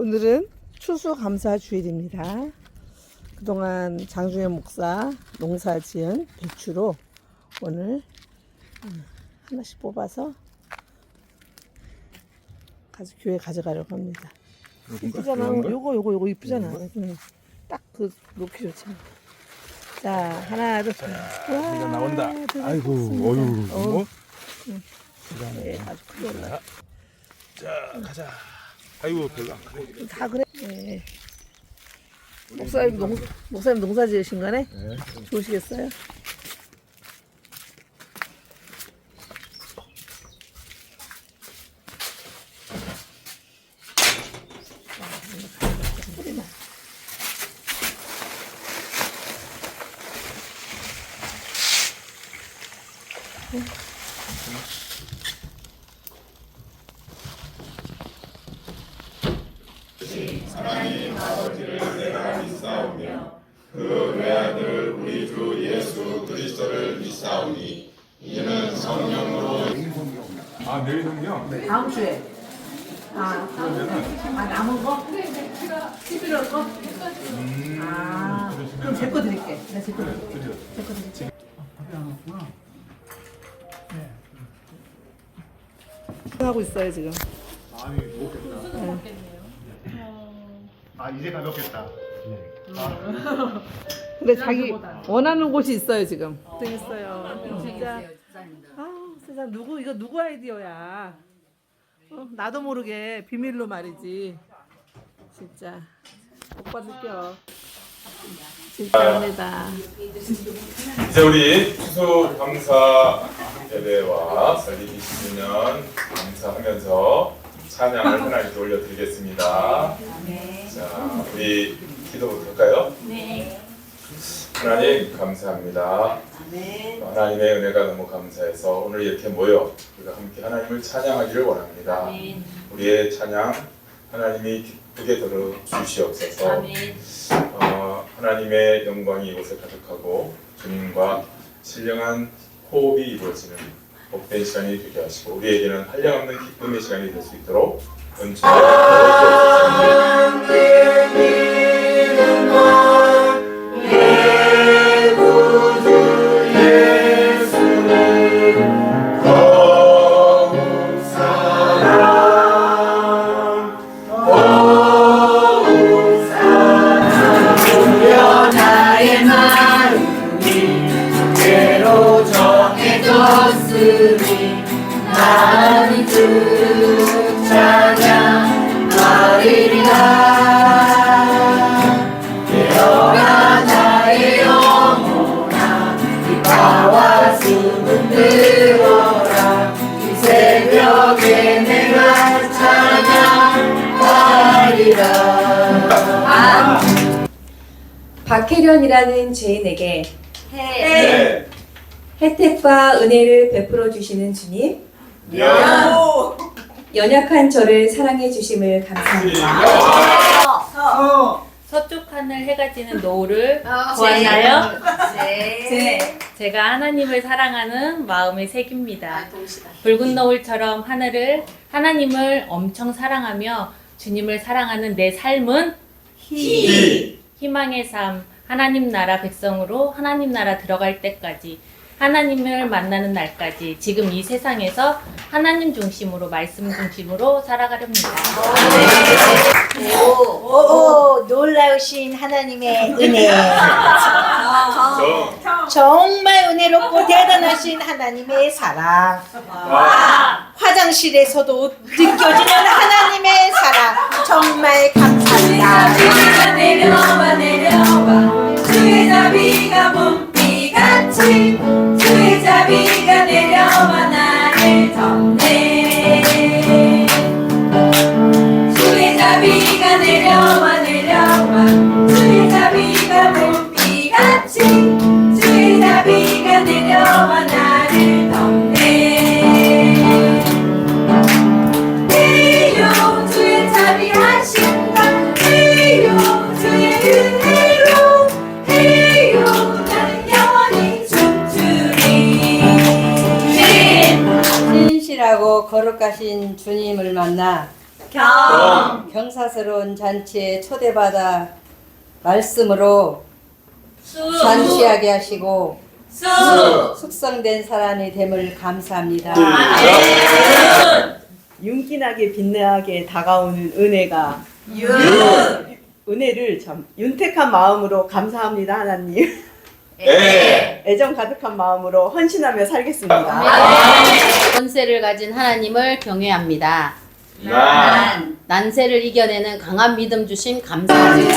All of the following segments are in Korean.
오늘은 추수감사 주일입니다. 그동안 장중현 목사 농사 지은 배추로 오늘 음, 하나씩 뽑아서 가지 교회 가져가려고 합니다. 이쁘잖아. 요거 요거 요거 이쁘잖아. 음, 딱그 놓기 좋잖아. 자 하나 둘. 와, 이거 나온다. 아이고, 좋습니다. 어유, 어, 뭐? 네, 아주 크게 올라. 자, 가자. 아이고, 별로 안 크네. 다 그래. 네. 목사님 농 목사님 농사 지으신 거네? 네. 좋으시겠어요? 아, 내일 성경? 다음 주에. 아, 아 남은 거? 11월 거? 아, 그럼 제 거 드릴게. 내가 제거 드릴게. 제거 드릴게. 하고 있어요 지금. 아니 먹겠다. 아 이제 가볍겠다. 근데 자기 원하는 곳이 있어요 지금. 되겠어요. 진짜. 아 세상 누구 이거 누구 아이디어야? 어, 나도 모르게 비밀로 말이지. 진짜 복 받을게요. 진짜입니다. 이제 우리 추수 감사 예배와 설립 20주년 감사하면서 찬양을 하나님께 올려드리겠습니다. 자, 우리 기도부터 할까요? 네. 하나님 감사합니다. 하나님의 은혜가 너무 감사해서 오늘 이렇게 모여 우리가 함께 하나님을 찬양하기를 원합니다. 우리의 찬양 하나님이 기쁘게 들어 주시옵소서. 어, 하나님의 영광이 이곳에 가득하고 주님과 신령한 호흡이 이루어지는 복된 시간이 되게 하시고 우리에게는 한량없는 기쁨의 시간이 될 수 있도록 은총을 주옵소서. 박혜련이라는 죄인에게 네. 혜택과 은혜를 베풀어 주시는 주님, 연약한 저를 사랑해 주심을 감사합니다. 서쪽 하늘 해가 지는 노을을 보았나요? 네. 제가 하나님을 사랑하는 마음의 색입니다. 붉은 노을처럼 하늘을 하나님을 엄청 사랑하며 주님을 사랑하는 내 삶은 희. 희망의 삶, 하나님 나라 백성으로 하나님 나라 들어갈 때까지 하나님을 만나는 날까지 지금 이 세상에서 하나님 중심으로 말씀 중심으로 살아가렵니다. 오, 오, 놀라우신 하나님의 은혜. 정. 정말 은혜롭고 대단하신 하나님의 사랑. 화장실에서도 느껴지는 하나님의 사랑. 정말 감사합니다. 내려와 내려와 주의 자비가 봄비같이 주의 자비가 내려와 나를 덮네 주의 자비가 내려와 경. 경사스러운 잔치에 초대받아 말씀으로 잔치하게 하시고 수. 숙성된 사람이 됨을 감사합니다. 윤기나게 빛나게 다가오는 은혜가 윤. 은혜를 참 윤택한 마음으로 감사합니다 하나님 애. 애정 가득한 마음으로 헌신하며 살겠습니다. 권세를 가진 하나님을 경외합니다. 난. 난세를 이겨내는 강한 믿음 주심 감사합니다.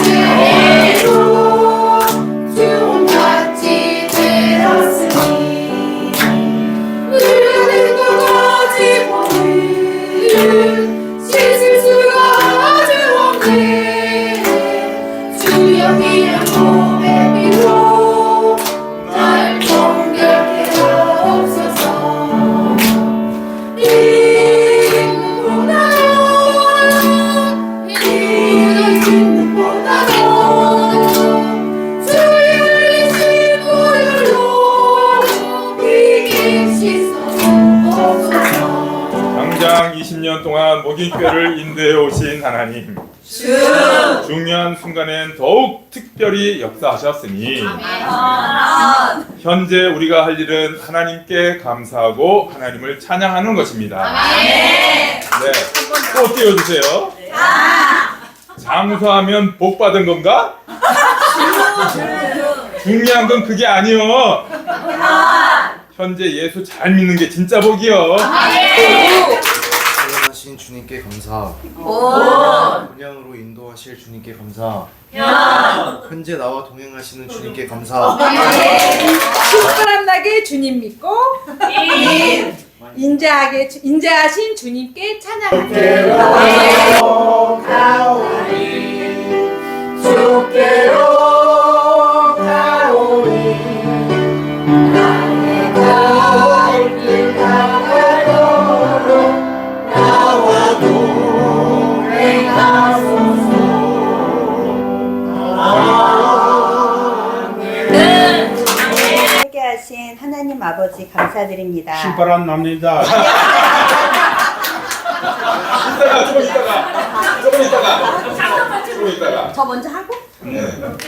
20년 동안 목인교를 인도해 오신 하나님. 중요한 순간엔 더욱 특별히 역사하셨으니 현재 우리가 할 일은 하나님께 감사하고 하나님을 찬양하는 것입니다. 네. 또 띄워주세요. 장수하면 복 받은 건가? 중요한 건 그게 아니요. 현재 예수 잘 믿는 게 진짜 복이요. 사랑하신 주님께 감사. 본향으로 인도하실 주님께 감사. 현재 나와 동행하시는 주님께 감사. 신바람 나게 주님 믿고 인자하게 인자하신 주님께 찬양합니다. 함께 감사드립니다. 신바람 납니다. 이따가 조금 있다가 조금 있다가 조금 있다가 저 먼저 하고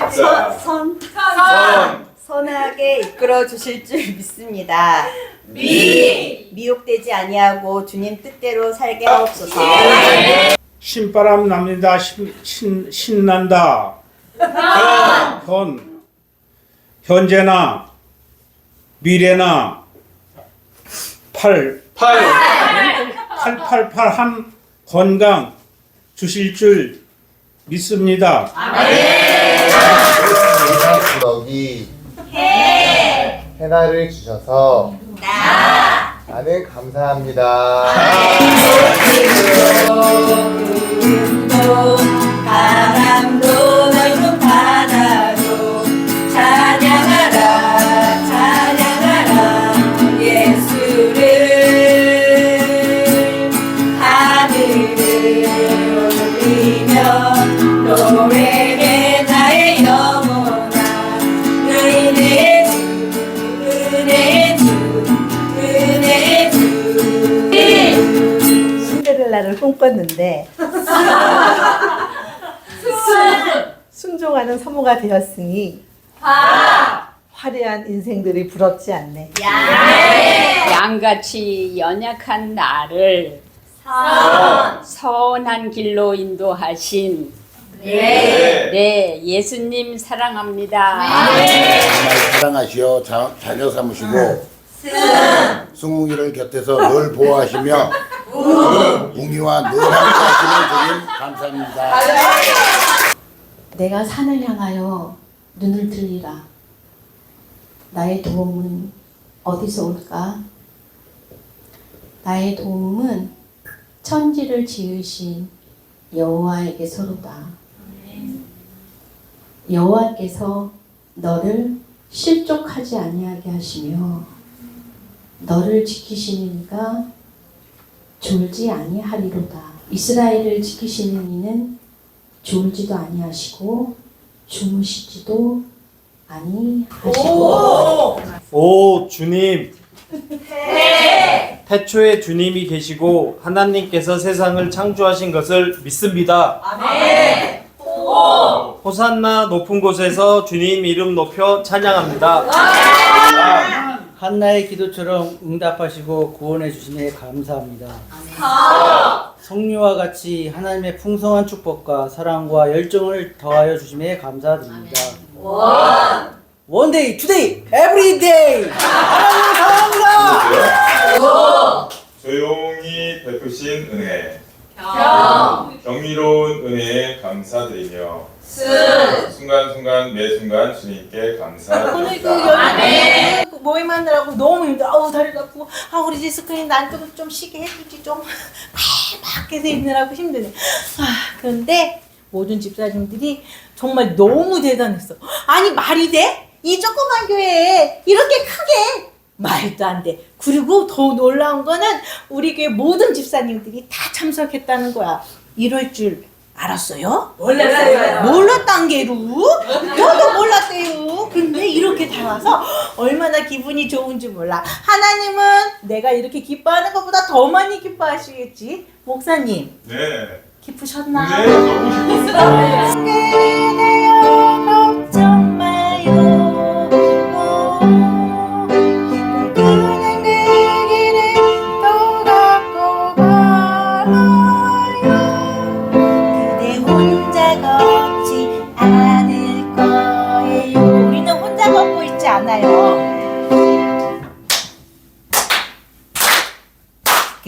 자, 선선 선하게 이끌어 주실 줄 믿습니다. 미 미혹되지 아니하고 주님 뜻대로 살게 하옵소서. 신바람 납니다. 신, 신, 신난다. 현. 현재나 미래나 팔, 팔 888한 건강 주실 줄 믿습니다. 구덕이 해나를 주셔서 나는 감사합니다. 바람도 신데렐라를 꿈꿨는데 순종하는 사모가 되었으니 화려한 인생들이 부럽지 않네. 양같이 연약한 나를 선한 길로 인도하신 네. 네 예수님 사랑합니다. 정말 사랑하시어. 자, 자녀 삼으시고 승웅이를 곁에서 늘 보호하시며 웅이와 늘 함께하시는 주님 감사합니다. 내가 산을 향하여 눈을 들리라. 나의 도움은 어디서 올까? 나의 도움은 천지를 지으신 여호와에게서로다. 여호와께서 너를 실족하지 아니하게 하시며 너를 지키시는 이가 졸지 아니하리로다. 이스라엘을 지키시는 이는 졸지도 아니하시고 주무시지도 아니하시고 오 주님 태초에 주님이 계시고 하나님께서 세상을 창조하신 것을 믿습니다. 호산나 높은 곳에서 주님 이름 높여 찬양합니다. 한나의 기도처럼 응답하시고 구원해 주심에 감사합니다. 성류와 같이 하나님의 풍성한 축복과 사랑과 열정을 더하여 주심에 감사드립니다. 원데이, 투데이, 에브리데이! 하나님 사랑합니다! 조용히 베푸신 은혜 경이로운 은혜에 감사드리며 순간순간 매 순간 주님께 감사드립니다. 그 모임 하느라고 너무 힘들어. 아우 다리가 아프고 아 우리 지스크린 나한테도 좀 쉬게 해주지 좀. 아, 밖에서 있느라고 힘드네. 아 그런데 모든 집사님들이 정말 너무 대단했어. 아니 말이 돼? 이 조그만 교회에 이렇게 크게 말도 안 돼. 그리고 더 놀라운 거는 우리 교회 모든 집사님들이 다 참석했다는 거야. 이럴 줄 알았어요? 몰랐어요. 몰랐단 게로? 저도 몰랐대요. 근데 이렇게 다 와서 얼마나 기분이 좋은지 몰라. 하나님은 내가 이렇게 기뻐하는 것보다 더 많이 기뻐하시겠지. 목사님, 네. 기쁘셨나? 네, 너무 기뻤어요. 걱정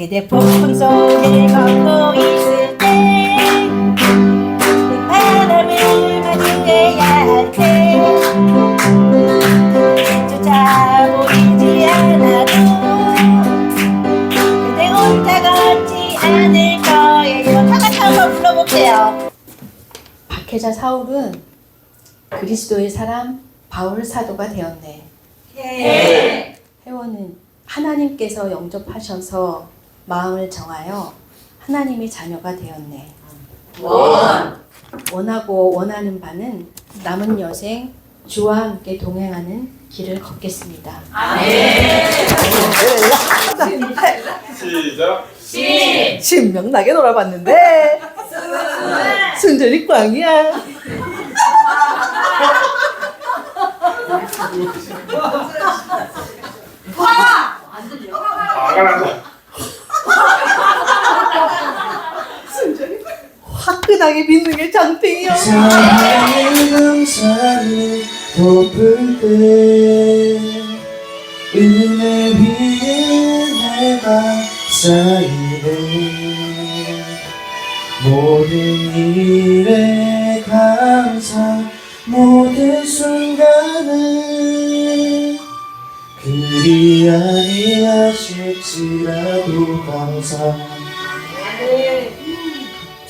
그대 폭풍 속에 걷고 있을 때 바람을 맞이해야 할때 쫓아 보이지 않아도 그대 혼자 걷지 않을 거예요. 다 같이 한번 불러볼게요. 박혜자 사울은 그리스도의 사람 바울 사도가 되었네. 회원은 하나님께서 영접하셔서 마음을 정하여 하나님의 자녀가 되었네. 원하고 원하는 바는 남은 여생 주와 함께 동행하는 길을 걷겠습니다. 시작. 신명나게 놀아봤는데 순전히 꽝이야. 화가 난다. 화끈하게 믿는 게 장땡이야. 사랑의 감사를 덮을 때 은혜 위에 내가 쌓이네 모든 일에 감사 모든 순간을 그리 아니하실지라도 감사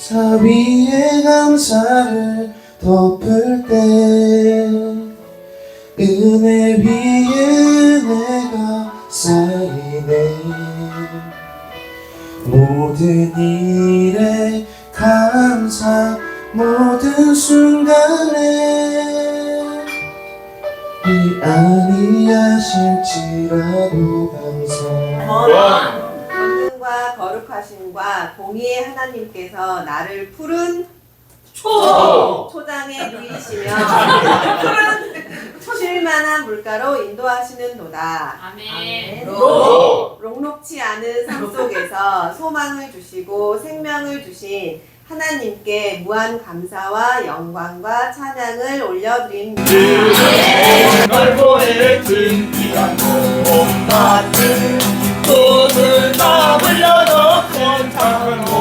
사위의 감사를 덮을 때 은혜 위에 은혜가 쌓이네. 모든 일에 감사 모든 순간에 이 아니하실지라도 감사 권능과 거룩하심과 공의의 하나님께서 나를 푸른 초! 초장에 누이시며 쉴만한 물가로 인도하시는 도다. 아멘. 록, 녹록치 않은 삶 속에서 소망을 주시고 생명을 주신 하나님께 무한 감사와 영광과 찬양을 올려드립니다. 널 봄같은 꿈을 다 불러놓고. 작은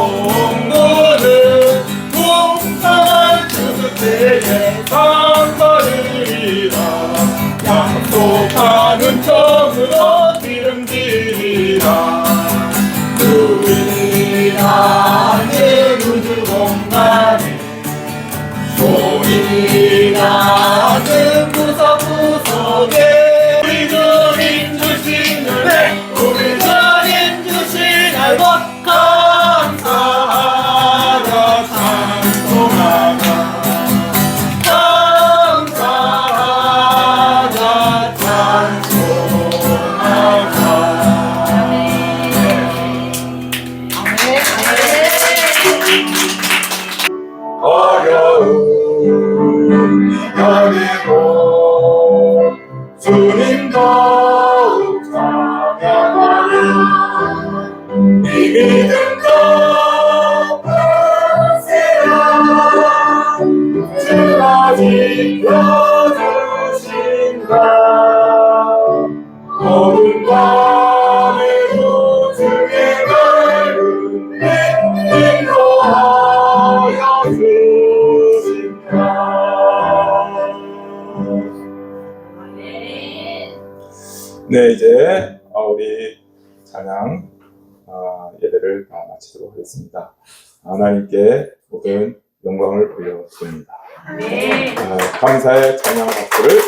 마치도록 하겠습니다 하나님께 모든 영광을 돌려드립니다 어, 감사의 찬양 박수를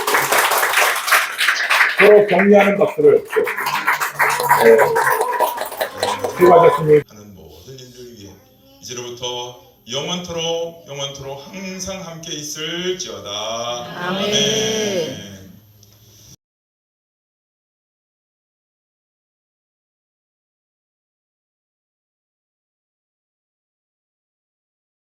서로 격려하는 박수를 네. 수고하셨습니다 하는 모든 일들 위해 이제로부터 영원토록 영원토록 항상 함께 있을지어다. 아멘.